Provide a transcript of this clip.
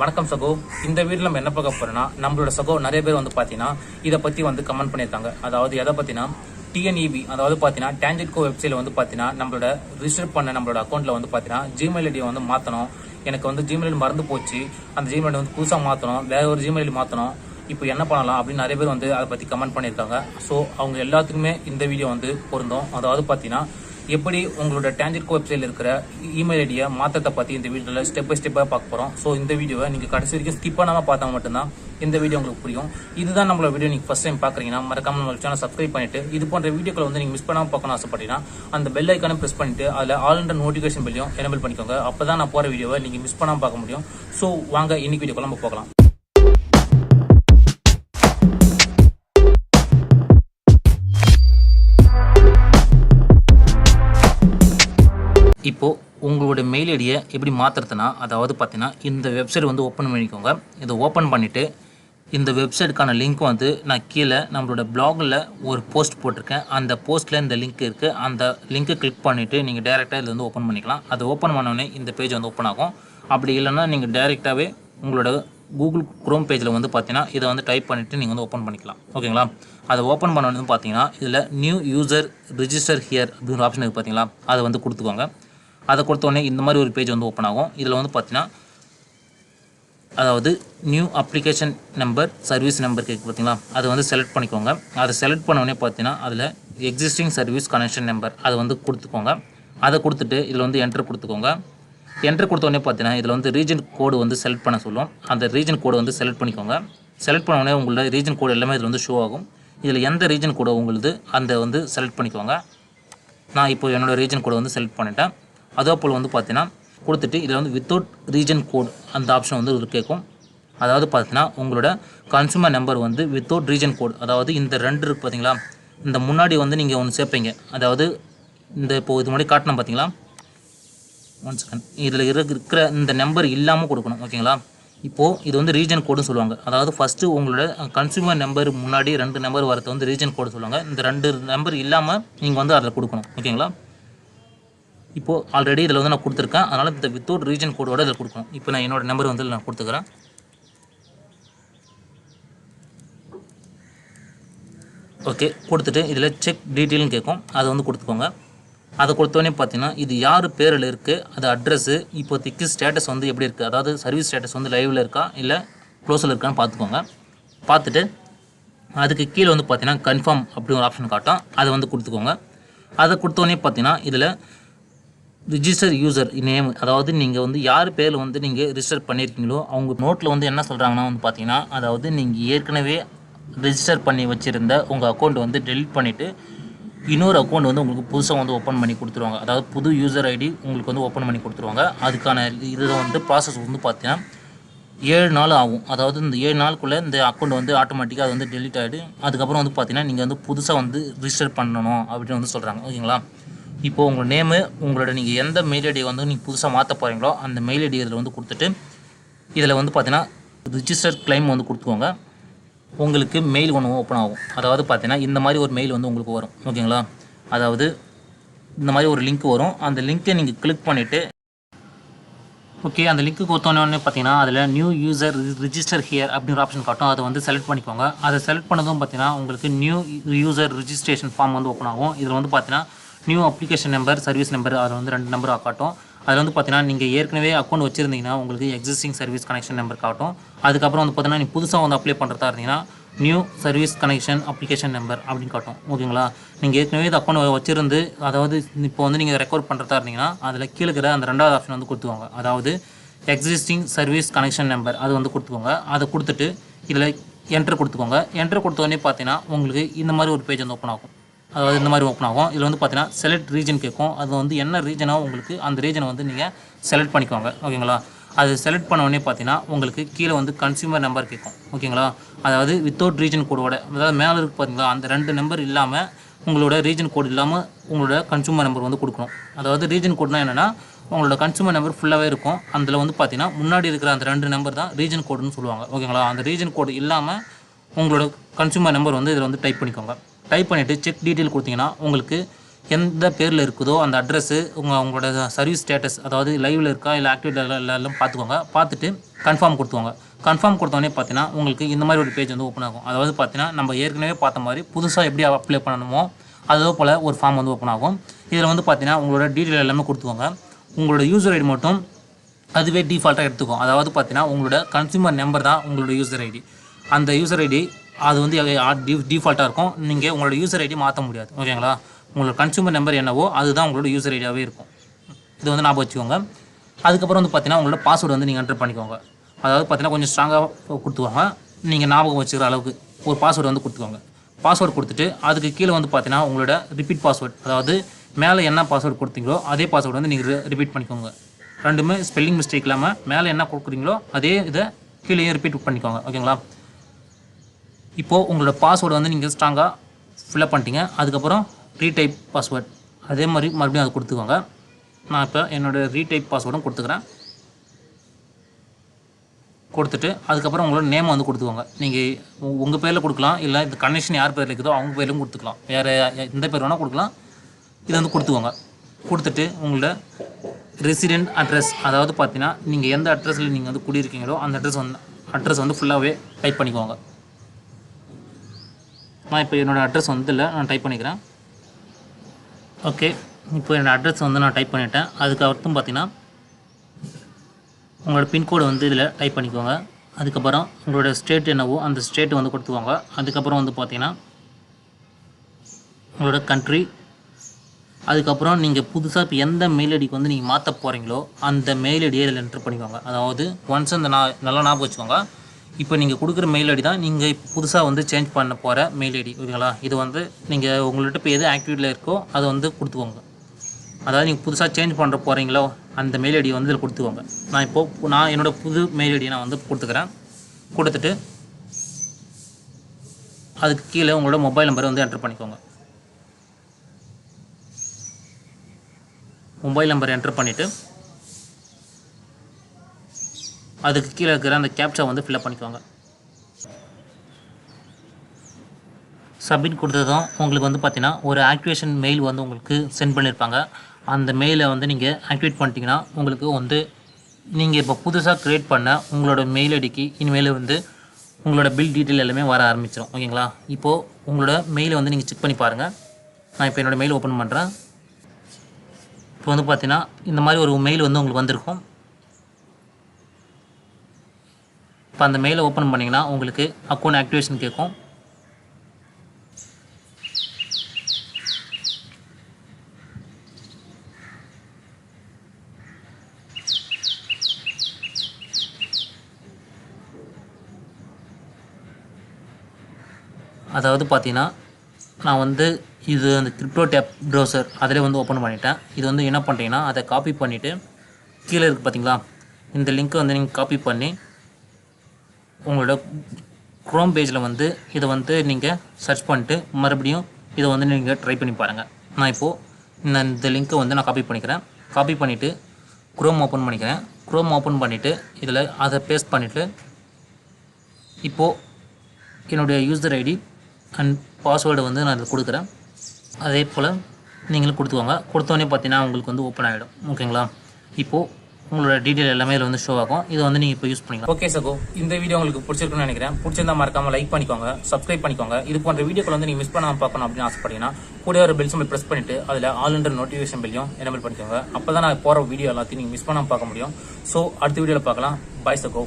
வணக்கம் சகோ. இந்த வீடியோ நம்ம என்ன பார்க்க போறோம்னா நம்மளோட சகோ நிறைய பேர் வந்து பார்த்தீங்கன்னா இதை பற்றி வந்து கமெண்ட் பண்ணியிருக்காங்க. அதாவது எதை பற்றினா டிஎன்இபி அதாவது பார்த்தீங்கன்னா டேஞ்சட்கோ வெப்சைட்ல வந்து பார்த்தீங்கன்னா நம்மளோட ரிஜிஸ்டர் பண்ண நம்மளோட அக்கௌண்ட்ல வந்து பார்த்தீங்கன்னா ஜிமெயில் ஐடியை வந்து மாற்றணும் எனக்கு வந்து ஜிமெயில் ஐடி மறந்து போச்சு. அந்த ஜிமெயில் ஐடி வந்து புதுசாக மாற்றணும் வேற ஒரு ஜிமெயில் ஐடி மாற்றணும் இப்போ என்ன பண்ணலாம் அப்படின்னு நிறைய பேர் வந்து அதை பற்றி கமெண்ட் பண்ணியிருக்காங்க. ஸோ அவங்க எல்லாத்துக்குமே இந்த வீடியோ வந்து பொருந்தும். அதாவது பார்த்தீங்கன்னா எப்படி உங்களோட டேஞ்சர்கோ வெப்சைட்ல இருக்கிற இமெயில் ஐடியை மாற்றத்தை பற்றி இந்த வீடியோவில் ஸ்டெப் பை ஸ்டெப்பாக பார்க்க போகிறோம் ஸோ இந்த வீடியோவை நீங்கள் கடைசி வரைக்கும் ஸ்கிப் பண்ணாமல் பார்த்தா மட்டும்தான் இந்த வீடியோ உங்களுக்கு புரியும். இதுதான் நம்மளோட வீடியோ நீங்கள் ஃபஸ்ட் டைம் பார்க்குறீங்கன்னா மறக்காம நம்ம சேனல் சப்ஸ்கிரைப் பண்ணிட்டு இது போன்ற வீடியோக்களை வந்து நீங்கள் மிஸ் பண்ணாமல் பார்க்கணும் ஆசைப்பட்டீங்கன்னா அந்த பெல் ஐக்கானை ப்ரெஸ் பண்ணிட்டு அதில் ஆல் இண்டர் நோட்டிஃபிகேஷன் பெல்லையும் எனபிள் பண்ணிக்கோங்க. அப்போ தான் நான் போகிற வீடியோவை நீங்கள் மிஸ் பண்ணாமல் பார்க்க முடியும். ஸோ வாங்க இன்னைக்கு வீடியோக்குள்ள நம்ம போகலாம். இப்போ உங்களோட மெயில் ஐடியை எப்படி மாற்றுறதுனா அதாவது பார்த்தீங்கன்னா இந்த வெப்சைட் வந்து ஓப்பன் பண்ணிக்கோங்க. இதை ஓப்பன் பண்ணிவிட்டு இந்த வெப்சைட்டுக்கான லிங்க் வந்து நான் கீழே நம்மளோட பிளாகில் ஒரு போஸ்ட் போட்டிருக்கேன். அந்த போஸ்ட்டில் இந்த லிங்க் இருக்குது அந்த லிங்க்கை கிளிக் பண்ணிவிட்டு நீங்கள் டேரெக்டாக இதில் வந்து ஓப்பன் பண்ணிக்கலாம். அது ஓப்பன் பண்ணோடனே இந்த பேஜ் வந்து ஓப்பன் ஆகும். அப்படி இல்லைன்னா நீங்கள் டேரெக்டாகவே உங்களோட கூகுள் குரோம் பேஜில் வந்து பார்த்தீங்கன்னா இதை வந்து டைப் பண்ணிவிட்டு நீங்கள் வந்து ஓப்பன் பண்ணிக்கலாம். ஓகேங்களா? அதை ஓப்பன் பண்ணணும் பார்த்தீங்கன்னா இதில் நியூ யூசர் ரிஜிஸ்டர் ஹியர் அப்படின்ற ஆப்ஷன் இருக்குது பார்த்தீங்களா அதை வந்து கொடுத்துக்கோங்க. அதை கொடுத்தோடனே இந்த மாதிரி ஒரு பேஜ் வந்து ஓப்பன் ஆகும். இதில் வந்து பார்த்தீங்கன்னா அதாவது new application number service number கேட்கு பார்த்தீங்களா அதை வந்து செலக்ட் பண்ணிக்கோங்க. அதை செலக்ட் பண்ண பார்த்தீங்கன்னா அதில் எக்ஸிஸ்டிங் சர்வீஸ் கனெக்ஷன் நம்பர் அதை வந்து கொடுத்துக்கோங்க. அதை கொடுத்துட்டு இதில் வந்து என்ட்ரு கொடுத்துக்கோங்க. என்ட்ரு கொடுத்தோடனே பார்த்தீங்கன்னா இதில் வந்து ரீஜன் கோடு வந்து செலக்ட் பண்ண சொல்லும். அந்த ரீஜன் கோடை வந்து செலக்ட் பண்ணிக்கோங்க. செலக்ட் பண்ண உங்களோட ரீஜன் கோடு எல்லாமே இதில் வந்து ஷோ ஆகும். இதில் எந்த ரீஜன் கோடு உங்களுது அந்த வந்து செலக்ட் பண்ணிக்கோங்க. நான் இப்போ என்னோடய ரீஜன் கோடை வந்து செலக்ட் பண்ணிட்டேன். அதே போல் வந்து பார்த்தீங்கன்னா கொடுத்துட்டு இதில் வந்து வித்தவுட் ரீஜன் கோட் அந்த ஆப்ஷன் வந்து ஒரு கேட்கும். அதாவது பார்த்தீங்கன்னா உங்களோட கன்சூமர் நம்பர் வந்து வித்தவுட் ரீஜன் கோட் அதாவது இந்த ரெண்டு இருக்குது பார்த்தீங்களா? இந்த முன்னாடி வந்து நீங்கள் ஒன்று சேர்ப்பீங்க. அதாவது இந்த இப்போ இது முன்னாடி காட்டணும் பார்த்தீங்களா? ஒன் செகண்ட் இதில் இருக்கிற இந்த நம்பர் இல்லாமல் கொடுக்கணும். ஓகேங்களா? இப்போது இது வந்து ரீஜன் கோடுன்னு சொல்லுவாங்க. அதாவது ஃபஸ்ட்டு உங்களோட கன்சூமர் நம்பர் முன்னாடி ரெண்டு நம்பர் வரது வந்து ரீஜன் கோடு சொல்லுவாங்க. இந்த ரெண்டு நம்பர் இல்லாமல் நீங்கள் வந்து அதில் கொடுக்கணும். ஓகேங்களா? இப்போது ஆல்ரெடி இதில் வந்து நான் கொடுத்துருக்கேன். அதனால் இந்த வித்தவுட் ரீஜன் கோடோட இதில் கொடுக்கணும். இப்போ நான் என்னோடய நம்பர் வந்து நான் கொடுத்துக்கிறேன். ஓகே கொடுத்துட்டு இதில் செக் டீட்டெயில்னு கேட்கும். அதை வந்து கொடுத்துக்கோங்க. அதை கொடுத்தோடனே பார்த்தீங்கன்னா இது யார் பேரில் இருக்குது அது அட்ரஸ்ஸு இப்போதைக்கு ஸ்டேட்டஸ் வந்து எப்படி இருக்குது அதாவது சர்வீஸ் ஸ்டேட்டஸ் வந்து லைவில் இருக்கா இல்லை க்ளோஸில் இருக்கான்னு பார்த்துக்கோங்க. பார்த்துட்டு அதுக்கு கீழே வந்து பார்த்தீங்கன்னா கன்ஃபார்ம் அப்படி ஒரு ஆப்ஷன் காட்டும். அதை வந்து கொடுத்துக்கோங்க. அதை கொடுத்தோடனே பார்த்தீங்கன்னா இதில் ரிஜிஸ்டர் யூசர் நேம் அதாவது நீங்கள் வந்து யார் பேரில் வந்து நீங்கள் ரிஜிஸ்டர் பண்ணியிருக்கீங்களோ அவங்க நோட்டில் வந்து என்ன சொல்கிறாங்கன்னா வந்து பார்த்தீங்கன்னா அதாவது நீங்கள் ஏற்கனவே ரிஜிஸ்டர் பண்ணி வச்சுருந்த உங்கள் அக்கௌண்ட் வந்து டெலிட் பண்ணிவிட்டு இன்னொரு அக்கௌண்ட் வந்து உங்களுக்கு புதுசாக வந்து ஓப்பன் பண்ணி கொடுத்துருவாங்க. அதாவது புது யூசர் ஐடி உங்களுக்கு வந்து ஓப்பன் பண்ணி கொடுத்துருவாங்க. அதுக்கான இது வந்து ப்ராசஸ் வந்து பார்த்தீங்கன்னா ஏழு நாள் ஆகும். அதாவது இந்த ஏழு நாளுக்குள்ளே இந்த அக்கௌண்ட் வந்து ஆட்டோமேட்டிக்காக அது வந்து டெலிட் ஆகிடு அதுக்கப்புறம் வந்து பார்த்தீங்கன்னா நீங்கள் வந்து புதுசாக வந்து ரிஜிஸ்டர் பண்ணணும் அப்படின்னு வந்து சொல்கிறாங்க ஓகேங்களா? இப்போது உங்கள் நேமு உங்களோட நீங்கள் எந்த மெயில் ஐடியை வந்து நீங்கள் புதுசாக மாற்ற போகிறீங்களோ அந்த மெயில் ஐடி இதில் வந்து கொடுத்துட்டு இதில் வந்து பார்த்தீங்கன்னா ரிஜிஸ்டர் கிளைம் வந்து கொடுத்துக்கோங்க. உங்களுக்கு மெயில் ஒன்று ஓப்பன் ஆகும். அதாவது பார்த்தீங்கன்னா இந்த மாதிரி ஒரு மெயில் வந்து உங்களுக்கு வரும். ஓகேங்களா? அதாவது இந்த மாதிரி ஒரு லிங்க் வரும். அந்த லிங்க்கை நீங்கள் கிளிக் பண்ணிவிட்டு ஓகே அந்த லிங்க்கு கொடுத்தோன்னே பார்த்தீங்கன்னா அதில் நியூ யூசர் ரிஜிஸ்டர் ஹியர் அப்படிங்கிற ஆப்ஷன் காட்டும். அதை வந்து செலக்ட் பண்ணிக்கோங்க. அதை செலக்ட் பண்ணதும் பார்த்தீங்கன்னா உங்களுக்கு நியூ யூசர் ரிஜிஸ்ட்ரேஷன் ஃபார்ம் வந்து ஓப்பன் ஆகும். இதில் வந்து பார்த்தீங்கன்னா new application number service number அதில் வந்து ரெண்டு நம்பர் காட்டும். அதில் வந்து பார்த்தீங்கன்னா நீங்கள் ஏற்கனவே அக்கௌண்ட் வச்சுருந்தீங்கன்னா உங்களுக்கு எக்ஸிஸ்டிங் சர்வீஸ் கனெக்ஷன் நம்பர் காட்டும். அதுக்கப்புறம் வந்து பார்த்தீங்கன்னா நீ புதுசாக வந்து அப்ளை பண்ணுறதா இருந்தீங்கன்னா new service connection application number அப்படின்னு காட்டும். ஓகேங்களா? நீங்கள் ஏற்கனவே இது அக்கௌண்ட் வச்சிருந்து அதாவது இப்போ வந்து நீங்கள் ரெக்கார்ட் பண்ணுறதா இருந்தீங்கன்னா அதில் கீழே இருக்கிற அந்த ரெண்டாவது ஆப்ஷன் வந்து கொடுத்துவாங்க அதாவது எக்ஸிஸ்டிங் சர்வீஸ் கனெக்ஷன் நம்பர் அது வந்து கொடுத்துக்கோங்க. அதை கொடுத்துட்டு இதில் என்ட்ரு கொடுத்துக்கோங்க. என்ட்ரு கொடுத்தோடனே பார்த்தீங்கன்னா உங்களுக்கு இந்த மாதிரி ஒரு பேஜ் வந்து ஓப்பன் ஆகும். அதாவது இந்த மாதிரி ஓப்பன் ஆகும். இதில் வந்து பார்த்தீங்கன்னா செலக்ட் ரீஜன் கேட்கும் அது வந்து என்ன ரீஜனாக உங்களுக்கு அந்த ரீஜனை வந்து நீங்கள் செலக்ட் பண்ணிக்கோங்க ஓகேங்களா? அது செலக்ட் பண்ண உடனே பார்த்தீங்கன்னா உங்களுக்கு கீழே வந்து கன்சியூமர் நம்பர் கேட்கும் ஓகேங்களா? அதாவது வித்தவுட் ரீஜன் கோடோட அதாவது மேலே இருக்கு பார்த்தீங்களா அந்த ரெண்டு நம்பர் இல்லாமல் உங்களோட ரீஜன் கோட் இல்லாமல் உங்களோட கன்சூமர் நம்பர் வந்து கொடுக்கணும். அதாவது ரீஜன் கோட்னா என்னென்னா உங்களோட கன்சூமர் நம்பர் ஃபுல்லாகவே இருக்கும். அதில் வந்து பார்த்தீங்கன்னா முன்னாடி இருக்கிற அந்த ரெண்டு நம்பர் தான் ரீஜன் கோடுன்னு சொல்லுவாங்க. ஓகேங்களா? அந்த ரீஜன் கோடு இல்லாமல் உங்களோட கன்சூமர் நம்பர் வந்து இதில் வந்து டைப் பண்ணிக்கோங்க. டைப் பண்ணிவிட்டு செக் டீட்டெயில் கொடுத்தீங்கன்னா உங்களுக்கு எந்த பேரில் இருக்குதோ அந்த அட்ரஸ்ஸு உங்கள் உங்களோட சர்வீஸ் ஸ்டேட்டஸ் அதாவது லைவில் இருக்கா இல்லை ஆக்டிவேட் எல்லாம் பார்த்துக்கோங்க. பார்த்துட்டு கன்ஃபார்ம் கொடுத்துவாங்க கன்ஃபார்ம் கொடுத்தோடனே பார்த்தீங்கன்னா உங்களுக்கு இந்த மாதிரி ஒரு பேஜ் வந்து ஓப்பன் ஆகும். அதாவது பார்த்தீங்கன்னா நம்ம ஏற்கனவே பார்த்த மாதிரி புதுசாக எப்படி அப்ளை பண்ணணுமோ அதே போல் ஒரு ஃபார்ம் வந்து ஓப்பன் ஆகும். இதில் வந்து பார்த்தீங்கன்னா உங்களோட டீட்டெயில் எல்லாமே கொடுத்துக்கோங்க. உங்களோட யூசர் ஐடி மட்டும் அதுவே டிஃபால்ட்டாக எடுத்துக்கும் அதாவது பார்த்தீங்கன்னா உங்களோட கன்சியூமர் நம்பர் தான் உங்களோட யூசர் ஐடி அந்த யூசர் ஐடி அது வந்து டிஃபால்ட்டாக இருக்கும். நீங்கள் உங்களோட யூசர் ஐடி மாற்ற முடியாது. ஓகேங்களா? உங்களோட கன்சூமர் நம்பர் என்னவோ அதுதான் உங்களோட யூசர் ஐடியாகவே இருக்கும். இது வந்து ஞாபகம் வச்சுக்கோங்க. அதுக்கப்புறம் வந்து பார்த்தீங்கன்னா உங்களோட பாஸ்வேர்டு வந்து நீங்கள் என்டர் பண்ணிக்கோங்க. அதாவது பார்த்தீங்கன்னா கொஞ்சம் ஸ்ட்ராங்காக கொடுத்துவாங்க. நீங்கள் ஞாபகம் வச்சுக்கிற அளவுக்கு ஒரு பாஸ்வேர்டு வந்து கொடுத்துக்கோங்க. பாஸ்வேர்டு கொடுத்துட்டு அதுக்கு கீழே வந்து பார்த்தீங்கன்னா உங்களோட ரிப்பீட் பாஸ்வேர்டு அதாவது மேலே என்ன பாஸ்வேர்டு கொடுத்தீங்களோ அதே பாஸ்வேர்டு வந்து நீங்கள் ரிப்பீட் பண்ணிக்கோங்க. ரெண்டுமே ஸ்பெல்லிங் மிஸ்டேக் இல்லாமல் மேலே என்ன கொடுக்குறீங்களோ அதே இதை கீழேயும் ரிப்பீட் பண்ணிக்கோங்க. ஓகேங்களா? இப்போது உங்களோட பாஸ்வேர்டு வந்து நீங்கள் ஸ்ட்ராங்காக ஃபில்அப் பண்ணிட்டீங்க. அதுக்கப்புறம் ரீடைப் பாஸ்வேர்ட் அதே மாதிரி மறுபடியும் அதை கொடுத்துக்கோங்க. நான் இப்போ என்னோடய ரீடைப் பாஸ்வேர்டும் கொடுத்துக்கிறேன். கொடுத்துட்டு அதுக்கப்புறம் உங்களோட நேம் வந்து கொடுத்துக்கோங்க. நீங்கள் உங்கள் பேரில் கொடுக்கலாம். இல்லை இந்த கனெக்ஷன் யார் பேரில் இருக்குதோ அவங்க பேர்லையும் கொடுத்துக்கலாம். வேறு எந்த பேர் வேணால் கொடுக்கலாம். இதை வந்து கொடுத்துக்கோங்க. கொடுத்துட்டு உங்களோட ரெசிடென்ட் அட்ரஸ் அதாவது பார்த்தீங்கன்னா நீங்கள் எந்த அட்ரஸில் நீங்கள் வந்து குடியிருக்கீங்களோ அந்த அட்ரஸ் வந்து அட்ரஸ் வந்து ஃபுல்லாகவே டைப் பண்ணிக்கோங்க. நான் இப்போ என்னோடய அட்ரஸ் வந்து இல்லை நான் டைப் பண்ணிக்கிறேன். ஓகே இப்போ என்னோடய அட்ரஸ் வந்து நான் டைப் பண்ணிட்டேன். அதுக்கு அர்த்தம் பார்த்தீங்கன்னா உங்களோட பின்கோடு வந்து இதில் டைப் பண்ணிக்கோங்க. அதுக்கப்புறம் உங்களோட ஸ்டேட் என்னவோ அந்த ஸ்டேட் வந்து கொடுத்துக்கோங்க. அதுக்கப்புறம் வந்து பார்த்தீங்கன்னா உங்களோட கண்ட்ரி அதுக்கப்புறம் நீங்கள் புதுசாக இப்போ எந்த மெயில் ஐடிக்கு வந்து நீங்கள் மாற்ற போகிறீங்களோ அந்த மெயில் ஐடியை இதில் என்டர் பண்ணிக்கோங்க. அதாவது ஒன்ஸ் அந்த நான் நல்லா ஞாபகம் வச்சுக்கோங்க. இப்போ நீங்கள் கொடுக்குற மெயில் ஐடி தான் நீங்கள் புதுசாக வந்து சேஞ்ச் பண்ண போகிற மெயில் ஐடி ஓகேங்களா இது வந்து நீங்கள் உங்கள்கிட்ட இப்போ எது ஆக்டிவிட்டியில் இருக்கோ அதை வந்து கொடுத்துக்கோங்க. அதாவது நீங்கள் புதுசாக சேஞ்ச் பண்ணுற போகிறீங்களோ அந்த மெயில் ஐடி வந்து இதில் கொடுத்துக்கோங்க. நான் இப்போது நான் என்னோடய புது மெயில் ஐடியை நான் வந்து கொடுத்துக்கிறேன். கொடுத்துட்டு அதுக்கு கீழே உங்களோட மொபைல் நம்பரை வந்து என்ட்ரு பண்ணிக்கோங்க. மொபைல் நம்பர் என்ட்ரு பண்ணிவிட்டு அதுக்கு கீழே இருக்கிற அந்த கேப்சா வந்து ஃபில்அப் பண்ணிக்கோங்க சப்மிட் கொடுத்ததும் உங்களுக்கு வந்து பார்த்தீங்கன்னா ஒரு ஆக்டிவேஷன் மெயில் வந்து உங்களுக்கு சென்ட் பண்ணியிருப்பாங்க அந்த மெயிலை வந்து நீங்கள் ஆக்டிவேட் பண்ணிட்டீங்கன்னா உங்களுக்கு வந்து நீங்கள் இப்போ புதுசாக க்ரியேட் பண்ண உங்களோட மெயில் ஐடிக்கு இனிமேல் வந்து உங்களோட பில் டீட்டெயில் எல்லாமே வர ஆரம்பிச்சிடும் ஓகேங்களா இப்போது உங்களோட மெயிலை வந்து நீங்கள் செக் பண்ணி பாருங்கள் நான் இப்போ என்னோடய மெயில் ஓப்பன் பண்ணுறேன் இப்போ வந்து பார்த்தீங்கன்னா இந்த மாதிரி ஒரு மெயில் வந்து உங்களுக்கு வந்திருக்கும். இப்போ அந்த மெயிலை ஓப்பன் பண்ணிங்கன்னா உங்களுக்கு அக்கௌண்ட் ஆக்டிவேஷன் கேட்கும். அதாவது பார்த்தீங்கன்னா நான் வந்து இது அந்த கிரிப்டோ டேப் ப்ரௌசர் அதிலே வந்து ஓப்பன் பண்ணிட்டேன். இது வந்து என்ன பண்ணுறீங்கன்னா அதை காப்பி பண்ணிவிட்டு கீழே இருக்குது பார்த்தீங்களா? இந்த லிங்க்கை வந்து நீங்கள் காப்பி பண்ணி உங்களோட க்ரோம் பேஜில் வந்து இதை வந்து நீங்கள் சர்ச் பண்ணிட்டு மறுபடியும் இதை வந்து நீங்கள் ட்ரை பண்ணி பாருங்கள் நான் இப்போது இந்த இந்த லிங்க்கை வந்து நான் காப்பி பண்ணிக்கிறேன். காப்பி பண்ணிவிட்டு க்ரோம் ஓப்பன் பண்ணிக்கிறேன். க்ரோம் ஓப்பன் பண்ணிவிட்டு இதில் அதை பேஸ்ட் பண்ணிவிட்டு இப்போது என்னுடைய யூசர் ஐடி அண்ட் பாஸ்வேர்டு வந்து நான் இதில் கொடுக்குறேன். அதே போல் நீங்களும் கொடுத்துக்கோங்க. கொடுத்தோடனே பார்த்தீங்கன்னா உங்களுக்கு வந்து ஓப்பன் ஆகிடும் ஓகேங்களா இப்போது உங்களோட டீட்டெயில் எல்லாமே இதில் வந்து ஷோ ஆகும். இதை வந்து நீங்கள் இப்போ யூஸ் பண்ணிக்கலாம். ஓகே சகோ இந்த வீடியோ உங்களுக்கு பிடிச்சிருக்குன்னு நினைக்கிறேன். பிடிச்சிருந்தா மறக்காம லைக் பண்ணிக்கோங்க சப்ஸ்கிரைப் பண்ணிக்கோங்க. இது போன்ற வீடியோக்கள் வந்து நீங்கள் மிஸ் பண்ணாமல் பார்க்கணும் அப்படின்னு ஆசைப்பட்டீங்கன்னா கூட ஒரு பெல் சிம்பிள் ப்ரெஸ் பண்ணிட்டு அதில் ஆல் இண்டர் நோட்டிஃபிகேஷன் பெல்லையும் எனபிள் பண்ணிக்கோங்க. அப்போ தான் நான் போகிற வீடியோ எல்லாத்தையும் நீங்கள் மிஸ் பண்ணாமல் பார்க்க முடியும். ஸோ அடுத்த வீடியோவில் பார்க்கலாம். பாய் சகோ